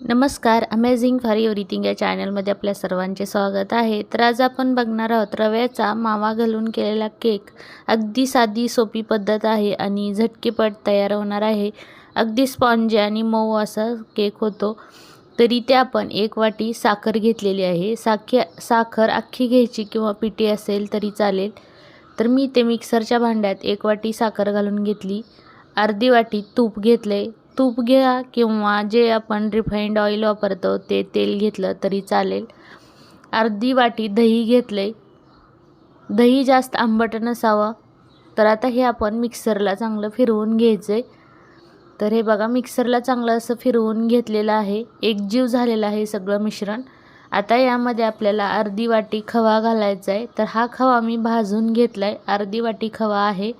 नमस्कार amazing for everything या चॅनलमध्ये आपल्या सर्वांचे स्वागत आहे. तर आज आपण बघणार आहोत रव्याचा मावा घालून केलेला केक अगदी साधी सोपी पद्धत आहे आणि झटकेपट तयार होणार आहे. अगदी स्पॉन्जी आणि मऊ असा केक होतो. तरी ते आपण एक वाटी साखर घेतलेली आहे. साखी साखर अख्खी घ्यायची किंवा पिठी असेल तरी चालेल. तर मी ते मिक्सरच्या भांड्यात एक वाटी साखर घालून घेतली. अर्धी वाटी तूप घेतले तूप घ्या किंवा जे आपण रिफाईंड ऑइल वापरतो ते तेल घेतलं तरी चालेल. अर्धी वाटी दही घेतले दही जास्त आंबट नसावं. तर आता हे आपण मिक्सरला चांगलं फिरवून घ्यायचं आहे तर हे बघा मिक्सरला चांगलं असं फिरवून घेतलेलं आहे. एकजीव झालेलं आहे सगळं मिश्रण. आता यामध्ये आपल्याला अर्धी वाटी खवा घालायचा आहे तर हा खवा मी भाजून घेतला आहे अर्धी वाटी खवा आहे.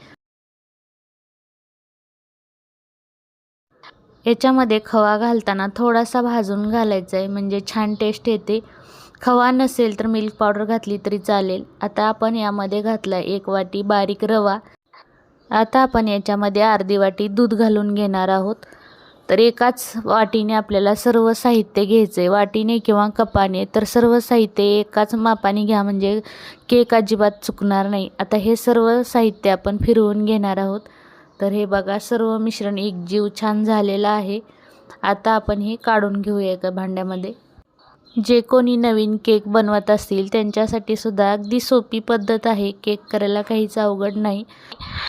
याच्यामध्ये खवा घालताना थोडासा भाजून घालायचा आहे म्हणजे छान टेस्ट येते. खवा नसेल तर मिल्क पावडर घातली तरी चालेल. आता आपण यामध्ये घातला एक वाटी बारीक रवा. आता आपण याच्यामध्ये अर्धी वाटी दूध घालून घेणार आहोत. तर एकाच वाटीने आपल्याला सर्व साहित्य घ्यायचं आहे वाटीने किंवा कपाने तर सर्व साहित्य एकाच मापाने घ्या म्हणजे केक अजिबात चुकणार नाही. आता हे सर्व साहित्य आपण फिरवून घेणार आहोत. तर हे बघा सर्व मिश्रण एक जीव छान झालेला आहे. आता आपण हे काढून घेऊया एका भांड्यामध्ये. जे कोणी नवीन केक बनवत असतील त्यांच्यासाठी सुद्धा अगदी सोपी पद्धत आहे. केक करायला काहीच अवघड नाही.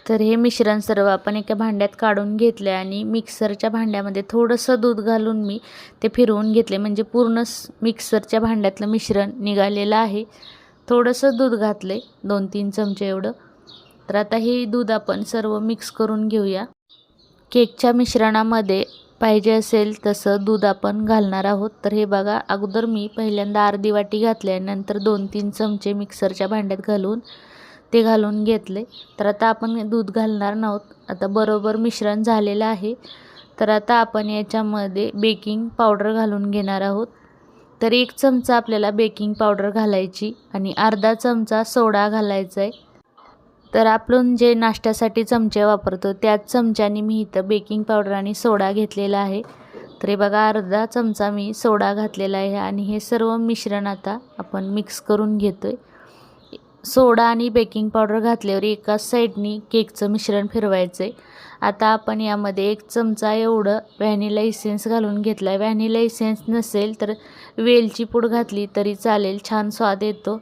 तर हे मिश्रण सर्व आपण एका भांड्यात काढून घेतले आणि मिक्सरच्या भांड्यामध्ये थोडंसं दूध घालून मी ते फिरवून घेतले म्हणजे पूर्ण मिक्सरच्या भांड्यातलं मिश्रण निघालेलं आहे. थोडंसं दूध घातले दोन तीन चमचे एवढं. तर आता हे दूध आपण सर्व मिक्स करून घेऊया. केकच्या मिश्रणामध्ये पाहिजे असेल तसं दूध आपण घालणार आहोत. तर हे बघा अगोदर मी पहिल्यांदा अर्धी वाटी घातले नंतर दोन तीन चमचे मिक्सरच्या भांड्यात घालून ते घालून घेतले. तर आता आपण दूध घालणार नाहोत आता बरोबर मिश्रण झालेलं आहे. तर आता आपण याच्यामध्ये बेकिंग पावडर घालून घेणार आहोत. तर एक चमचा आपल्याला बेकिंग पावडर घालायची आणि अर्धा चमचा सोडा घालायचा आहे. तर आपण जे नाश्त्यासाठी चमचे वापरतो त्याच चमच्याने मी इथं बेकिंग पावडर आणि सोडा घेतलेला आहे. तर हे बघा अर्धा चमचा मी सोडा घातलेला आहे आणि हे सर्व मिश्रण आता आपण मिक्स करून घेतो आहे सोडा आणि बेकिंग पावडर घातल्यावर एका साईडनी केकचं मिश्रण फिरवायचं आहे आता आपण यामध्ये एक चमचा एवढं व्हॅनिला इसेन्स घालून घेतला आहे व्हॅनिला इसेन्स नसेल तर वेलची पूड घातली तरी चालेल छान स्वाद येतो.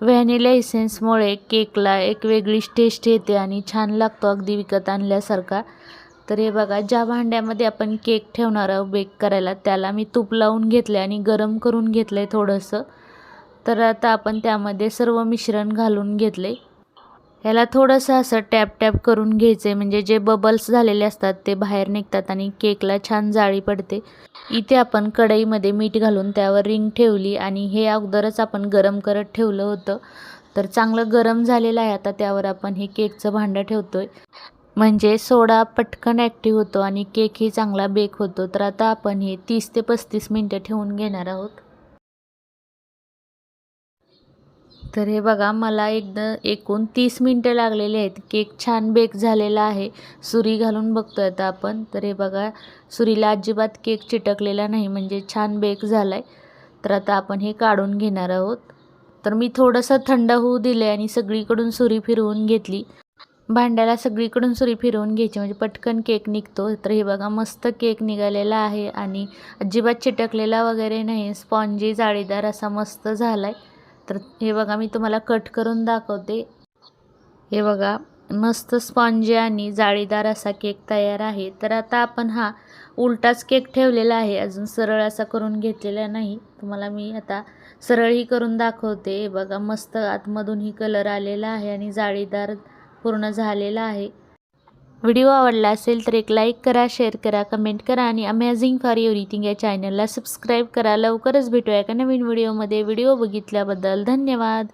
व्हॅनिला इसेन्समुळे केकला एक वेगळीच टेस्ट येते आणि छान लागतो. अगदी विकत आणल्यासारखा. तर हे बघा ज्या भांड्यामध्ये आपण केक ठेवणार आहोत बेक करायला त्याला मी तूप लावून घेतलं आणि गरम करून घेतलं आहे थोडंसं. तर आता आपण त्यामध्ये सर्व मिश्रण घालून घेतले ह्याला थोडंसं असं टॅप टॅप करून घ्यायचं आहे म्हणजे जे बबल्स झालेले असतात ते बाहेर निघतात आणि केकला छान जाळी पडते. इथे आपण कढईमध्ये मीठ घालून त्यावर रिंग ठेवली आणि हे अगोदरच आपण गरम करत ठेवलं होतं. तर चांगलं गरम झालेलं आहे. आता त्यावर आपण हे केकचं भांडं ठेवतो आहे म्हणजे सोडा पटकन ॲक्टिव्ह होतो आणि केकही चांगला बेक होतो. तर आता आपण हे तीस ते पस्तीस मिनटं ठेवून घेणार आहोत. तर हे बघा मला एकदा एकूण तीस मिनटं लागलेले आहेत. केक छान बेक झालेला आहे. सुरी घालून बघतो आता आपण. तर हे बघा सुरीला अजिबात केक चिटकलेला नाही म्हणजे छान बेक झाला आहे तर आता आपण हे काढून घेणार आहोत. तर मी थोडंसं थंड होऊ दिले आणि सगळीकडून सुरी फिरवून घेतली. भांड्याला सगळीकडून सुरी फिरवून घ्यायची म्हणजे पटकन केक निघतो. तर हे बघा मस्त केक निघालेला आहे आणि अजिबात चिटकलेला वगैरे नाही. स्पॉन्जी जाळीदार असा मस्त झाला आहे तर हे बघा मी तुम्हाला कट करून दाखवते. हे बघा मस्त स्पॉन्जी आणि जाळीदार असा केक तयार आहे. तर आता आपण हा उलटाच केक ठेवलेला आहे. अजून सरळ असा करून घेतलेला नाही. तुम्हाला मी आता सरळही करून दाखवते. हे बघा मस्त आतमधूनही कलर आलेला आहे आणि जाळीदार पूर्ण झालेला आहे. व्हिडिओ आवडला असेल तर एक लाईक करा शेअर करा कमेंट करा आणि अमेझिंग फॉर एव्हरीथिंग या चॅनलला सबस्क्राईब करा. लवकरच भेटूया एका नवीन व्हिडिओमध्ये. व्हिडिओ बघितल्याबद्दल धन्यवाद.